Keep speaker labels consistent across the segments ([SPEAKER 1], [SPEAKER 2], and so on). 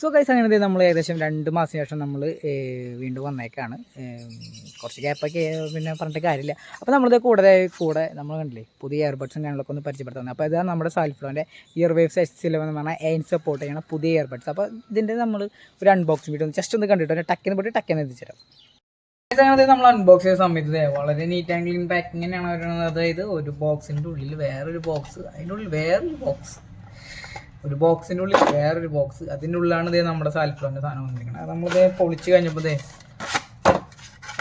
[SPEAKER 1] So കൈസ് അങ്ങനെ നമ്മൾ ഏകദേശം രണ്ട് മാസം ശേഷം നമ്മൾ വീണ്ടും വന്നേക്കാണ്. കുറച്ച് ഗ്യാപ്പൊക്കെ പിന്നെ പറഞ്ഞിട്ട് കാര്യമില്ല. അപ്പോൾ നമ്മളിത് കൂടെ കൂടെ നമ്മൾ കണ്ടില്ലേ പുതിയ ഇയർബഡ്സും കാര്യങ്ങളൊക്കെ ഒന്ന് പരിചയപ്പെടുത്തുന്നത്. അപ്പോൾ ഇതാണ് നമ്മുടെ സാൽഫ്ലോന്റെ ഇയർ വേവ്സ് എസ് ഇലവൻ എന്ന് പറഞ്ഞാൽ എയിൻ സപ്പോർട്ട് ചെയ്യണ പുതിയ ഇയർബഡ്സ് അപ്പോൾ ഇതിന്റെ നമ്മൾ ഒരു അൺബോക്സിംഗ് വീഡിയോ ജസ്റ്റ് ഒന്ന് കണ്ടിട്ട് ടക്കിന് പോയിട്ട് ടക്കിന് എത്തിച്ചേരാം. അങ്ങനെ നമ്മൾ അൺബോക്സ് ചെയ്ത സമയത്ത് വളരെ നീറ്റ് ആൻഡ് ക്ലീൻ പാക്കിംഗ് വരുന്നത്. അതായത് ഒരു ബോക്സിന്റെ ഉള്ളിൽ വേറൊരു ബോക്സ് അതിന്റെ ഉള്ളിൽ വേറൊരു ബോക്സ് ഒരു ബോക്സിന്റെ ഉള്ളിൽ വേറൊരു ബോക്സ് അതിന്റെ ഉള്ളിലാണ് ഇതേ നമ്മുടെ സാൽഫ്ലോറിന്റെ സാധനം വന്നിരിക്കുന്നത്. അത് നമ്മളിത് പൊളിച്ച് കഴിഞ്ഞപ്പോൾ ഇതേ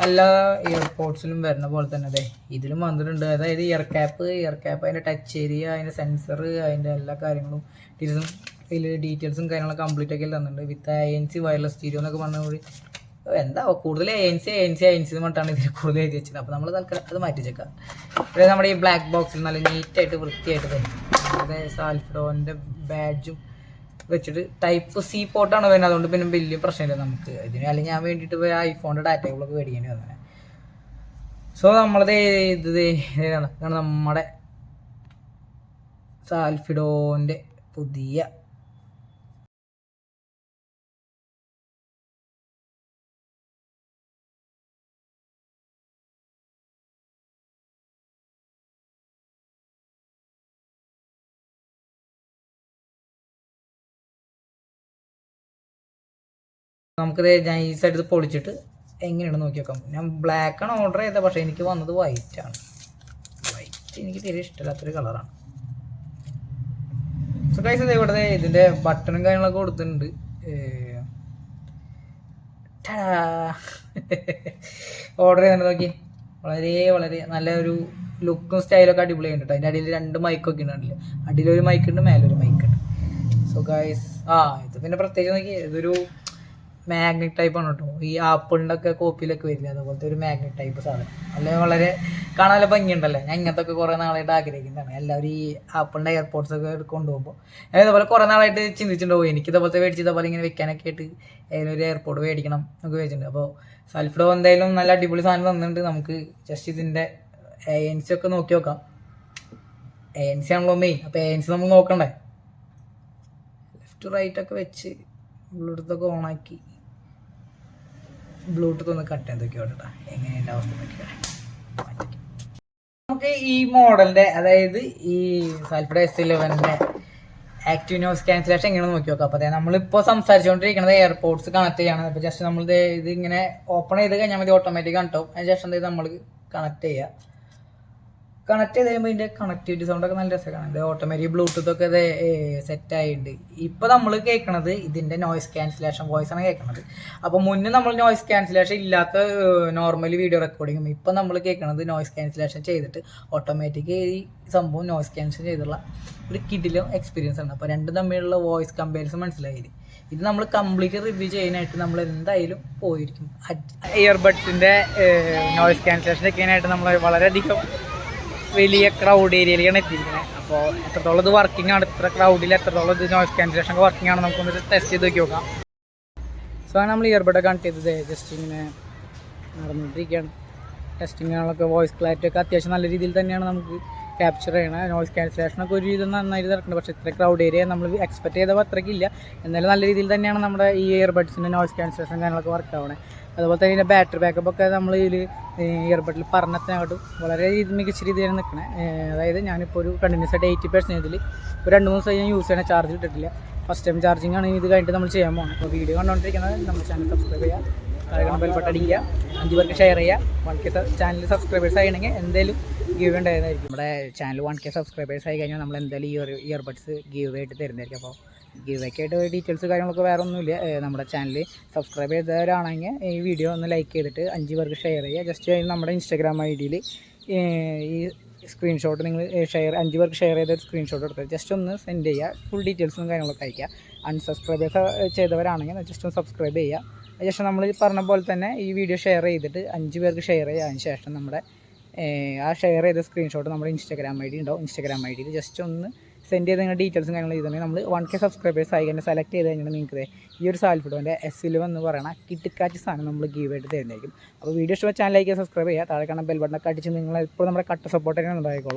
[SPEAKER 1] എല്ലാ എയർപോർട്സിലും വരുന്ന പോലെ തന്നെ അതെ ഇതിലും വന്നിട്ടുണ്ട്. അതായത് ഇയർ ക്യാപ്പ് ഇയർ ക്യാപ്പ് അതിന്റെ ടച്ച് ഏരിയ അതിന്റെ സെൻസർ അതിന്റെ എല്ലാ കാര്യങ്ങളും ഡീറ്റെയിൽസും ഇതിൽ ഡീറ്റെയിൽസും കാര്യങ്ങളും കംപ്ലീറ്റ് ഒക്കെ തന്നിട്ടുണ്ട്. With A N C wireless stereo എന്നൊക്കെ പറഞ്ഞ കൂടി എന്താ കൂടുതൽ A N C A N C A N C പറഞ്ഞിട്ടാണ് ഇതിൽ കൂടുതൽ എഴുതി വെച്ചത്. അപ്പോൾ നമ്മൾ തൽക്കാലം അത് മാറ്റി വെച്ചേക്കാം ഇവിടെ നമ്മുടെ ഈ ബ്ലാക്ക് ബോക്സിൽ നല്ല നീറ്റായിട്ട് വൃത്തിയായിട്ട് തന്നെ അതായത് സാൽഫ്രോന്റെ ബാഡ്ജും വെച്ചിട്ട് ടൈപ്പ് സി പോർട്ടാണ് വരുന്നത്? അതുകൊണ്ട് പിന്നെ വലിയ പ്രശ്നമില്ല നമുക്ക്. ഇതിന് അല്ലെങ്കിൽ ഞാൻ വേണ്ടിയിട്ട് പോയി ഐഫോണിന്റെ ഡാറ്റ കേബിളൊക്കെ മേടിക്കേണ്ടി വന്നേ. സോ നമ്മളത് ഇത് ഇതാണ്. നമ്മുടെ സാൽഫിഡോന്റെ പുതിയ നമുക്കിത് ഈ ഇത് പൊളിച്ചിട്ട് എങ്ങനെയാണ് നോക്കി നോക്കാം ഞാൻ ബ്ലാക്ക് ആണ് ഓർഡർ ചെയ്തത് പക്ഷേ എനിക്ക് വന്നത് വൈറ്റ് ആണ്. വൈറ്റ് എനിക്ക് തീരെ ഇഷ്ടമില്ലാത്തൊരു കളറാണ് സോ കൈസ് ഇത് ഇവിടെ ഇതിന്റെ ബട്ടണും കാര്യങ്ങളൊക്കെ കൊടുത്തിട്ടുണ്ട്. ഓർഡർ ചെയ്തിട്ട് നോക്കി. വളരെ വളരെ നല്ല ഒരു ലുക്കും ഒക്കെ അടിപൊളി ഉണ്ട് അതിന്റെ അടിയിൽ രണ്ട് മൈക്കൊക്കെ ഉണ്ട് അടിയിലൊരു മൈക്ക് ഉണ്ട് മേലൊരു മൈക്ക് ഉണ്ട്. സോ ഗൈസ് ആ ഇത് പിന്നെ പ്രത്യേകിച്ച് നോക്കി ഇതൊരു മാഗ്നറ്റ് ടൈപ്പ് ആണ് കേട്ടോ ഈ ആപ്പിളിന്റെ ഒക്കെ കോപ്പിയിലൊക്കെ വരില്ല അതുപോലത്തെ ഒരു മാഗ്നറ്റ് ടൈപ്പ് സാധനം. അല്ലെങ്കിൽ വളരെ കാണാൻ നല്ല ഭംഗിയുണ്ടല്ലേ? ഞാൻ ഇങ്ങനത്തെ ഒക്കെ കുറേ നാളായിട്ട് ആഗ്രഹിക്കുന്നതാണ്. എല്ലാവരും ഈ ആപ്പിളിന്റെ എയർപോർട്ട്സ് ഒക്കെ കൊണ്ടുപോകുമ്പോൾ ഞാൻ ഇതുപോലെ കുറേ നാളായിട്ട് ചിന്തിച്ചിട്ടുണ്ടാവും. എനിക്ക് ഇതുപോലത്തെ മേടിച്ച് ഇതുപോലെ ഇങ്ങനെ വെക്കാനൊക്കെ ആയിട്ട് ഏതെങ്കിലും ഒരു എയർപോർട്ട് മേടിക്കണം എന്നൊക്കെ വെച്ചിട്ടുണ്ട്. അപ്പോൾ സൽഫ്ഡോ എന്തായാലും നല്ല അടിപൊളി സാധനം തന്നിട്ടുണ്ട്. നമുക്ക് ജസ്റ്റ് ഇതിന്റെ എ എൻ സി ഒക്കെ നോക്കി നോക്കാം. എ എൻ സി ആണല്ലോ മെയിൻ അപ്പോൾ എ എൻ സി നമ്മൾ നോക്കണ്ടേ? ലെഫ്റ്റ് റൈറ്റ് ഒക്കെ വെച്ച് ഉള്ളിടത്തൊക്കെ ഓണാക്കി ബ്ലൂടൂത്ത് ഒന്ന് കട്ട് ചെയ്തൊക്കെ കേട്ടോ എങ്ങനെയുണ്ട് അവസ്ഥ നമുക്ക് ഈ മോഡലിന്റെ അതായത് ഈ സാൽഫഡ് എസ് ഇലവന്റെ ആക്റ്റീവ് നോസ് ക്യാൻസലേഷൻ എങ്ങനെ നോക്കി നോക്കാം. അപ്പോൾ അതായത് നമ്മളിപ്പോൾ സംസാരിച്ചുകൊണ്ടിരിക്കുന്നത് എയർപോർട്ട്സ് കണക്ട് ചെയ്യാണ്. അപ്പോൾ ജസ്റ്റ് നമ്മൾ ഇത് ഇങ്ങനെ ഓപ്പൺ ചെയ്ത് കഴിഞ്ഞാൽ മതി ഓട്ടോമാറ്റിക് കണ്ടോ അതിന് ശേഷം നമ്മൾ കണക്ട് ചെയ്യുക കണക്ട് ചെയ്ത് കഴിയുമ്പോൾ ഇതിന്റെ കണക്ടിവിറ്റി സൗണ്ട് ഒക്കെ നല്ല രസമാണ് ഇത് ഓട്ടോമാറ്റിക് ബ്ലൂടൂത്ത് ഒക്കെ ഇത് സെറ്റ് ആയിട്ടുണ്ട് ഇപ്പോൾ നമ്മൾ കേൾക്കണത് ഇതിന്റെ നോയ്സ് ക്യാൻസലേഷൻ വോയിസ് ആണ് കേൾക്കണത് അപ്പോൾ മുന്നേ നമ്മൾ നോയ്സ് ക്യാൻസലേഷൻ ഇല്ലാത്ത നോർമലി വീഡിയോ റെക്കോർഡിങ്ങും ഇപ്പോൾ നമ്മൾ കേൾക്കണത് നോയ്സ് ക്യാൻസലേഷൻ ചെയ്തിട്ട് ഓട്ടോമാറ്റിക് ഈ സംഭവം നോയ്സ് ക്യാൻസൽ ചെയ്തുള്ള ഒരു കിഡിലും എക്സ്പീരിയൻസ് ആണ്. അപ്പോൾ രണ്ടും തമ്മിലുള്ള വോയിസ് കമ്പാരിസൺ മനസ്സിലായി ഇത് നമ്മൾ കംപ്ലീറ്റ് റിവ്യൂ ചെയ്യാനായിട്ട് നമ്മൾ എന്തായാലും പോയിരിക്കും. ഇയർബഡ്സിന്റെ നോയ്സ് ക്യാൻസലേഷൻ ഒക്കെ ആയിട്ട് നമ്മൾ വളരെയധികം വലിയ ക്രൗഡ് ഏരിയയിലേക്കാണ് എത്തിയിരിക്കുന്നത്. അപ്പോൾ എത്രത്തോളം ഇത് വർക്കിംഗ് ആണ് ഇത്ര ക്രൗഡിൽ എത്രത്തോളം ഇത് നോയ്സ് ക്യാൻസലേഷൻ ഒക്കെ വർക്കിംഗ് ആണ് നമുക്കൊന്ന് ടെസ്റ്റ് ചെയ്ത് നോക്കി നോക്കാം. സോ നമ്മൾ ഇയർബഡ് കണക്ട് ചെയ്തത്. ജസ്റ്റ് ഇങ്ങനെ നടന്നുകൊണ്ടിരിക്കുകയാണ്. ടെസ്റ്റിങ്ങുകളൊക്കെ വോയിസ് ക്ലാരിറ്റി ഒക്കെ അത്യാവശ്യം നല്ല രീതിയിൽ തന്നെയാണ് നമുക്ക് ക്യാപ്ചർ ചെയ്യണം നോയ്സ് ക്യാൻസലേഷൻ ഒക്കെ ഒരു രീതി നന്നായിട്ട് നടക്കുന്നുണ്ട്. പക്ഷേ ഇത്ര ക്രൗഡ് ഏരിയ നമ്മൾ എക്സ്പെക്ട് ചെയ്തപ്പോൾ അത്രയ്ക്കില്ല എന്നാലും നല്ല രീതിയിൽ തന്നെയാണ് നമ്മുടെ ഈ ഇയർബഡ്സിന്റെ നോയ്സ് ക്യാൻസലേഷൻ കാര്യങ്ങളൊക്കെ വർക്ക് ആവണേ. അതുപോലെ തന്നെ ഇതിന്റെ ബാറ്ററി ബാക്കപ്പ് ഒക്കെ നമ്മൾ ഇതിൽ ഇയർബഡിൽ പറഞ്ഞതിനകട്ടും വളരെ മികച്ച രീതിയിൽ നിൽക്കണേ അതായത് ഞാനിപ്പോൾ ഒരു കണ്ടിന്യൂസ് ആയിട്ട് എയ്റ്റി പെർസെന്റേജിൽ ഒരു രണ്ട് മൂന്ന് ദിവസം ഞാൻ യൂസ് ചെയ്യണ ചാർജ് ഇട്ടിട്ടില്ല. ഫസ്റ്റ് ടൈം ചാർജിങ് ആണ് ഇത് കഴിഞ്ഞിട്ട് നമ്മൾ ചെയ്യാൻ പോകുന്നത് അപ്പോൾ വീഡിയോ കണ്ടുകൊണ്ടിരിക്കുന്നത് നമ്മൾ ചാനൽ സബ്സ്ക്രൈബ് ചെയ്യുക താഴെ ബെൽബട്ടടിക്കുക അഞ്ച് പേർക്ക് ഷെയർ ചെയ്യുക വൺ കെ ചാനൽ സബ്സ്ക്രൈബേഴ്സ് ആയിരുന്നെങ്കിൽ എന്തായാലും ഗീവ് ഉണ്ടായിരുന്നായിരിക്കും. നമ്മുടെ ചാനൽ വൺ കെ സബ്സ്ക്രൈബേഴ്സ് ആയി കഴിഞ്ഞാൽ നമ്മൾ എന്തായാലും ഈ ഒരു ഇയർബഡ്സ് ഗീവ് ആയിട്ട് തരുന്നതായിരിക്കും. അപ്പോൾ ഗീവ് ആയിട്ട് ഡീറ്റെയിൽസ് കാര്യങ്ങളൊക്കെ വേറെ ഒന്നുമില്ല. നമ്മുടെ ചാനൽ സബ്സ്ക്രൈബ് ചെയ്തവരാണെങ്കിൽ ഈ വീഡിയോ ഒന്ന് ലൈക്ക് ചെയ്തിട്ട് അഞ്ച് പേർക്ക് ഷെയർ ചെയ്യുക. ജസ്റ്റ് നമ്മുടെ ഇൻസ്റ്റാഗ്രാം ഐ ഡിയിൽ ഈ സ്ക്രീൻഷോട്ട് നിങ്ങൾ ഷെയർ അഞ്ച് പേർക്ക് ഷെയർ ചെയ്ത സ്ക്രീൻഷോട്ട് എടുത്ത് ജസ്റ്റ് ഒന്ന് സെൻഡ് ചെയ്യുക. ഫുൾ ഡീറ്റെയിൽസും കാര്യങ്ങളൊക്കെ അയക്കുക അൺസബ്സ്ക്രൈബേഴ്സ് ചെയ്തവരാണെങ്കിൽ ജസ്റ്റ് ഒന്ന് സബ്സ്ക്രൈബ് ചെയ്യുക. ജസ്റ്റ് നമ്മൾ പറഞ്ഞ പോലെ തന്നെ ഈ വീഡിയോ ഷെയർ ചെയ്തിട്ട് അഞ്ച് പേർക്ക് ഷെയർ ചെയ്യുക അതിന് ശേഷം നമ്മുടെ ആ ഷെയർ ചെയ്ത സ്ക്രീൻഷോട്ട് നമ്മുടെ ഇൻസ്റ്റാഗ്രാം ഐ ഡി ഉണ്ടാവും. ഇൻസ്റ്റാഗ്രാം ഐ ഡിയിൽ ജസ്റ്റ് ഒന്ന് സെൻഡ് ചെയ്ത് നിങ്ങളുടെ ഡീറ്റെയിൽസും കാര്യങ്ങളും ചെയ്തിട്ടുണ്ടെങ്കിൽ നമ്മൾ വൺ കെ സബ്സ്ക്രൈബേഴ്സ് ആയി കഴിഞ്ഞാൽ സെലക്ട് ചെയ്ത് കഴിഞ്ഞാൽ നിങ്ങൾക്ക് ഈ ഒരു സാൽഫിഡോന്റെ എസ് എന്ന് പറയുന്ന കിട്ടിക്കാറ്റ് സാധനം നമ്മൾ ഗീവ് ആയിട്ട് തരുന്നതായിരിക്കും. അപ്പോൾ വീഡിയോ ഇഷ്ടമായ ചാനലിലേക്ക് സബ്സ്ക്രൈബ് ചെയ്യുക. താഴെ കാണാൻ ബെൽ ബട്ടൺ അടിച്ച് നിങ്ങൾ ഇപ്പോൾ നമ്മുടെ കട്ട് സപ്പോർട്ട് തന്നെ ഉണ്ടായിക്കോളൂ.